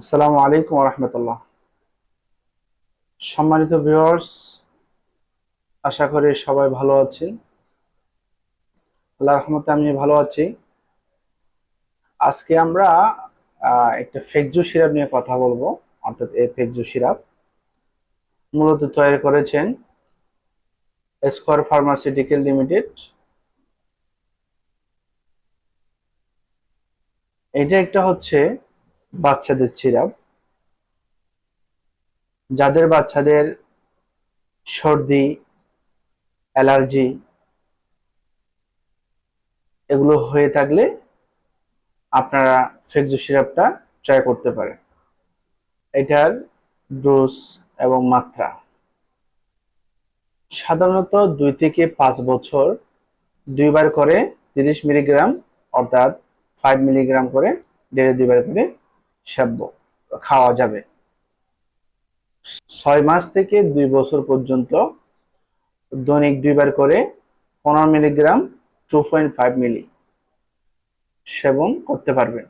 আসসালামু আলাইকুম রহমতুল্লাহ সম্মানিত ভিউয়ার্স, আশা করি সবাই ভালো আছেন। আল্লাহ রহমতে আমি ভালো আছি। আজকে আমরা একটা ফেকজু সিরাপ নিয়ে কথা বলব, অর্থাৎ এই ফেকজু সিরাপ। মূলত তৈরি করেছেন স্কোয়ার ফার্মাসিউটিক্যাল লিমিটেড। এটা একটা হচ্ছে বাচ্চাদের সিরাপ। যাদের বাচ্চাদের সর্দি, অ্যালার্জি, এগুলো হয়ে থাকলে আপনারা ফেকজু সিরাপটা ট্রাই করতে পারেন। এটার ডোজ এবং মাত্রা। সাধারণত দুই থেকে পাঁচ বছর দুইবার করে তিরিশ মিলিগ্রাম, অর্থাৎ ফাইভ মিলিগ্রাম করে ডেড়ে দুইবার করে সেব্য, খাওয়া যাবে। ছয় মাস থেকে দুই বছর পর্যন্ত দৈনিক দুইবার করে পনেরো milligram two point five milli সেবন করতে পারবেন।